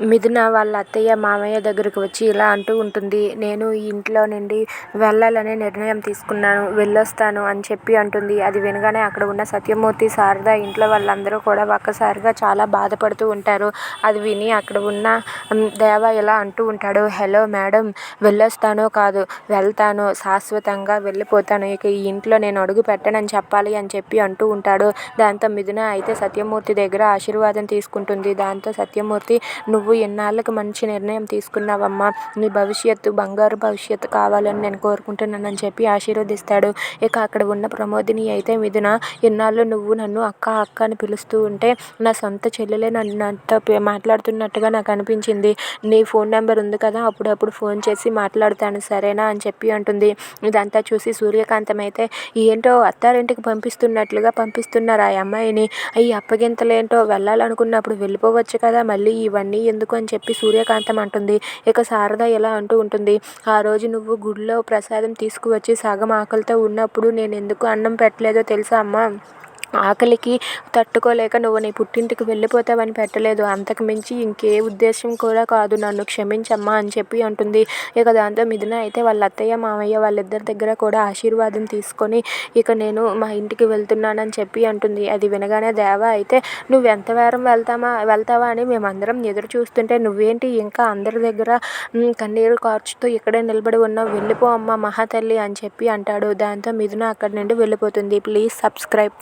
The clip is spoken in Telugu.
మిథున వాళ్ళ అత్తయ్య మామయ్య దగ్గరకు వచ్చి ఇలా అంటూ ఉంటుంది నేను ఈ ఇంట్లో నుండి వెళ్ళాలనే నిర్ణయం తీసుకున్నాను వెళ్ళొస్తాను అని చెప్పి అంటుంది. అది వినగానే అక్కడ ఉన్న సత్యమూర్తి శారద ఇంట్లో వాళ్ళందరూ కూడా ఒక్కసారిగా చాలా బాధపడుతూ ఉంటారు. అది విని అక్కడ ఉన్న దేవ ఇలా అంటూ ఉంటాడు హలో మేడం వెళ్ళొస్తాను కాదు వెళ్తాను శాశ్వతంగా వెళ్ళిపోతాను ఇక ఈ ఇంట్లో నేను అడుగు పెట్టనని చెప్పాలి అని చెప్పి అంటూ ఉంటాడు. దాంతో మిథున అయితే సత్యమూర్తి దగ్గర ఆశీర్వాదం తీసుకుంటుంది. దాంతో సత్యమూర్తి నువ్వు నువ్వు ఎన్నాళ్ళకి మంచి నిర్ణయం తీసుకున్నావమ్మా? నీ భవిష్యత్తు బంగారు భవిష్యత్తు కావాలని నేను కోరుకుంటున్నానని చెప్పి ఆశీర్వదిస్తాడు. ఇక అక్కడ ఉన్న ప్రమోదిని అయితే మిథున ఎన్నాళ్ళు నువ్వు నన్ను అక్క అక్క అని పిలుస్తూ ఉంటే నా సొంత చెల్లెలే నన్ను నాతో మాట్లాడుతున్నట్టుగా నాకు అనిపించింది. నీ ఫోన్ నెంబర్ ఉంది కదా అప్పుడప్పుడు ఫోన్ చేసి మాట్లాడుతాను సరేనా అని చెప్పి అంటుంది. ఇదంతా చూసి సూర్యకాంతం అయితే ఏంటో అత్తారింటికి పంపిస్తున్నట్లుగా పంపిస్తున్నారు ఆ అమ్మాయిని. ఈ అప్పగింతలేంటో వెళ్ళాలనుకున్నప్పుడు వెళ్ళిపోవచ్చు కదా మళ్ళీ ఇవన్నీ ఎందుకు అని చెప్పి సూర్యకాంతం అంటుంది. ఇక శారద ఎలా అంటూ ఉంటుంది. ఆ రోజు నువ్వు గుడిలో ప్రసాదం తీసుకువచ్చి సగం ఆకలితో ఉన్నప్పుడు నేను ఎందుకు అన్నం పెట్టలేదో తెలుసా అమ్మా? ఆకలికి తట్టుకోలేక నువ్వు నీ పుట్టింటికి వెళ్ళిపోతావని పెట్టలేదు. అంతకు మించి ఇంకే ఉద్దేశం కూడా కాదు. నన్ను క్షమించమ్మా అని చెప్పి అంటుంది. ఇక దాంతో మిథున అయితే వాళ్ళ అత్తయ్య మామయ్య వాళ్ళిద్దరి దగ్గర కూడా ఆశీర్వాదం తీసుకొని ఇక నేను మా ఇంటికి వెళ్తున్నానని చెప్పి అంటుంది. అది వినగానే దేవ అయితే నువ్వు ఎంత వారం వెళ్తామా వెళ్తావా అని మేమందరం ఎదురు చూస్తుంటే నువ్వేంటి ఇంకా అందరి దగ్గర కన్నీరు కార్చుతూ ఇక్కడే నిలబడి ఉన్నావు. వెళ్ళిపో అమ్మ మహాతల్లి అని చెప్పి అంటాడు. దాంతో మిథున అక్కడి నుండి వెళ్ళిపోతుంది. Please subscribe.